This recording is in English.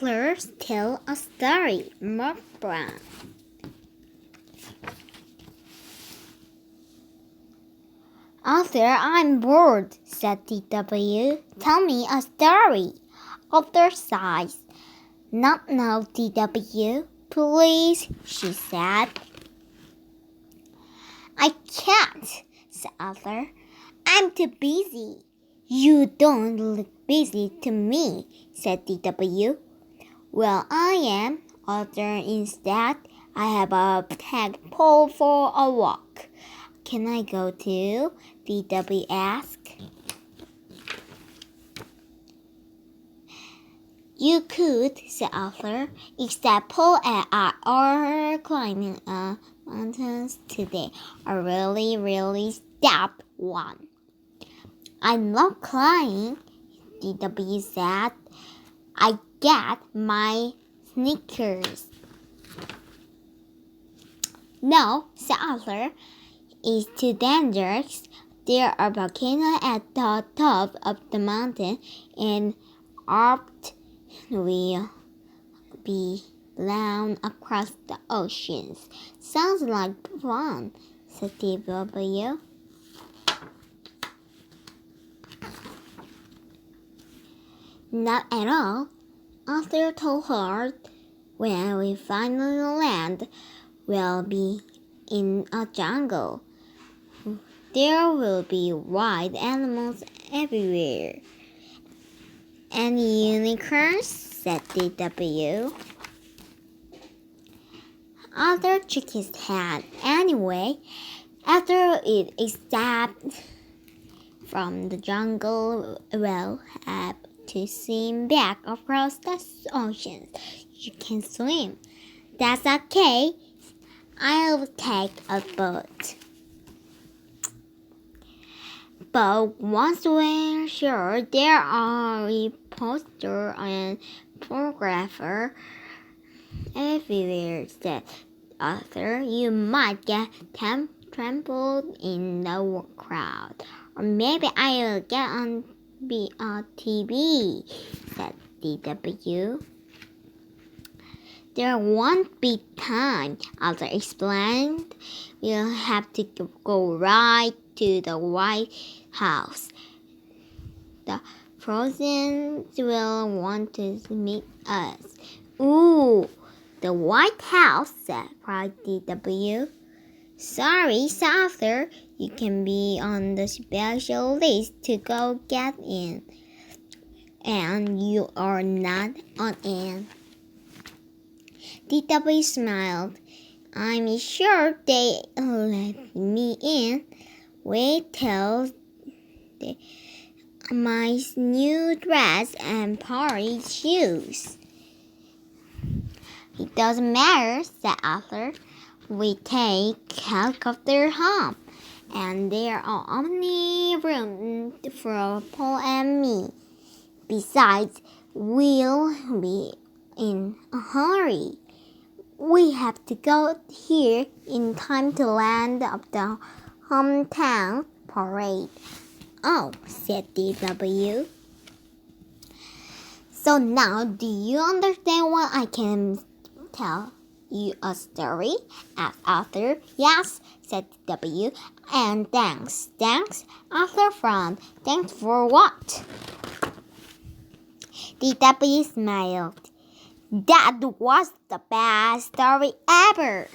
Authors tell a story. Mark Brown. Arthur, I'm bored, said T.W. Tell me a story. Arthur sighs. Not now, T.W. Please, she said. I can't, said Arthur. I'm too busy. You don't look busy to me, said T.W. Well, I am, Arthur. Instead, I have a tadpole for a walk. Can I go too? T.W. asked. You could, said Arthur, except Paul and I are climbing uh, a mountain today. A really, really steep one. I love climbing, DW said. I get my sneakers. No, said Arthur. It's too dangerous. There are volcanoes at the top of the mountain, and oft will be blown across the oceans. Sounds like fun, said DW. Not at all. Arthur told her when we finally land, we'll be in a jungle. There will be wild animals everywhere. And unicorns, said DW. Arthur shook his head. Anyway, after it escaped from the jungle, we'll have to swim back across the ocean. You can swim. That's okay. I'll take a boat. But once we're sure there are reporter and photographer everywhere, said Arthur, you might get trampled in the crowd. Or maybe I'll get on be on said DW. There won't be time, Arthur explained. We'll have to go right to the White House. The Frozens will want to meet us. Ooh, the White House, said cried DW. Sorry, Arthur, you can be on the special list to go get in. And you are not on in. DW smiled. I'm sure they let me in. Wait till the, my new dress and party shoes. It doesn't matter, said Arthur. We take helicopter home, and there are only room for Paul and me. Besides, we'll be in a hurry. We have to go here in time to land of the hometown parade. Oh, said DW. So now, do you understand what I can tell you a story? asked Arthur. Yes, said W. And thanks. Thanks, Arthur frowned. Thanks for what? DW smiled. That was the best story ever.